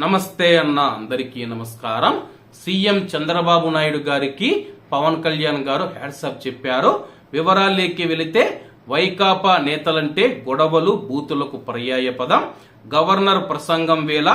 నమస్తే అన్న అందరికీ నమస్కారం. సీఎం చంద్రబాబు నాయుడు గారికి పవన్ కళ్యాణ్ గారు హ్యాట్సాప్ చెప్పారు. వివరాల్లోకి వెళితే వైకాపా నేతలంటే గొడవలు బూతులకు పర్యాయ పదం. గవర్నర్ ప్రసంగం వేళ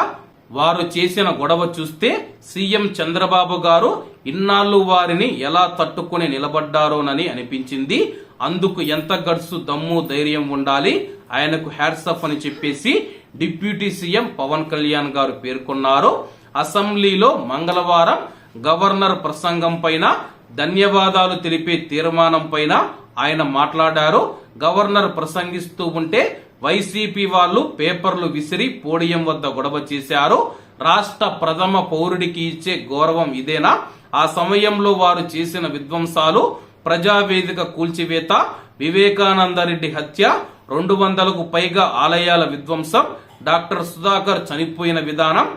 వారు చేసిన గొడవ చూస్తే సీఎం చంద్రబాబు గారు ఇన్నాళ్ళు వారిని ఎలా తట్టుకుని నిలబడ్డారోనని అనిపించింది. అందుకు ఎంత గడుసు దమ్ము ధైర్యం ఉండాలి? ఆయనకు హ్యాట్సప్ అని చెప్పేసి డిప్యూటీ సీఎం పవన్ కళ్యాణ్ గారు పేర్కొన్నారు. అసెంబ్లీలో మంగళవారం గవర్నర్ ప్రసంగం పైన ధన్యవాదాలు తెలిపే తీర్మానం పైన ఆయన మాట్లాడారు. గవర్నర్ ప్రసంగిస్తూ ఉంటే వైసీపీ వాళ్ళు పేపర్లు విసిరి పోడియం వద్ద గొడవ చేశారు. రాష్ట్ర ప్రథమ పౌరుడికి ఇచ్చే గౌరవం ఇదేనా? ఆ సమయంలో వారు చేసిన విధ్వంసాలు ప్రజావేదిక కూల్చివేత వివేకానందరెడ్డి హత్య రెండు వందలకు పైగా ఆలయాల విధ్వంసం డాక్టర్ సుధాకర్ చనిపోయిన విధానం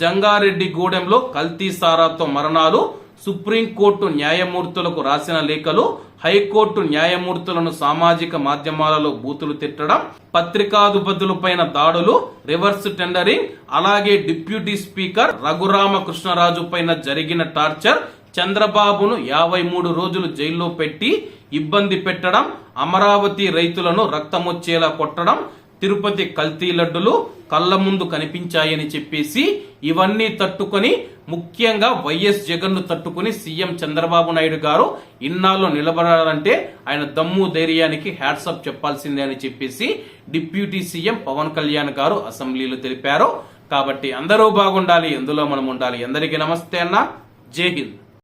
జంగారెడ్డి గూడెంలో కల్తీ సారాతో మరణాలు సుప్రీంకోర్టు న్యాయమూర్తులకు రాసిన లేఖలు హైకోర్టు న్యాయమూర్తులను సామాజిక మాధ్యమాలలో బూతులు తిట్టడం పత్రికాధిపతులపైన దాడులు రివర్స్ టెండరింగ్ అలాగే డిప్యూటీ స్పీకర్ రఘురామకృష్ణరాజు పైన జరిగిన టార్చర్ చంద్రబాబును యాభై మూడు రోజులు జైల్లో పెట్టి ఇబ్బంది పెట్టడం అమరావతి రైతులను రక్తమొచ్చేలా కొట్టడం తిరుపతి కల్తీ లడ్డులు కళ్ళ ముందు కనిపించాయని చెప్పేసి ఇవన్నీ తట్టుకొని ముఖ్యంగా వైఎస్ జగన్ను తట్టుకుని సీఎం చంద్రబాబు నాయుడు గారు ఇన్నాళ్ళు నిలబడాలంటే ఆయన దమ్ము ధైర్యానికి హ్యాట్సప్ చెప్పాల్సిందే అని చెప్పేసి డిప్యూటీ సీఎం పవన్ కళ్యాణ్ గారు అసెంబ్లీలో తెలిపారు. కాబట్టి అందరూ బాగుండాలి ఎందులో మనం ఉండాలి. అందరికీ నమస్తే అన్న. జై హింద్.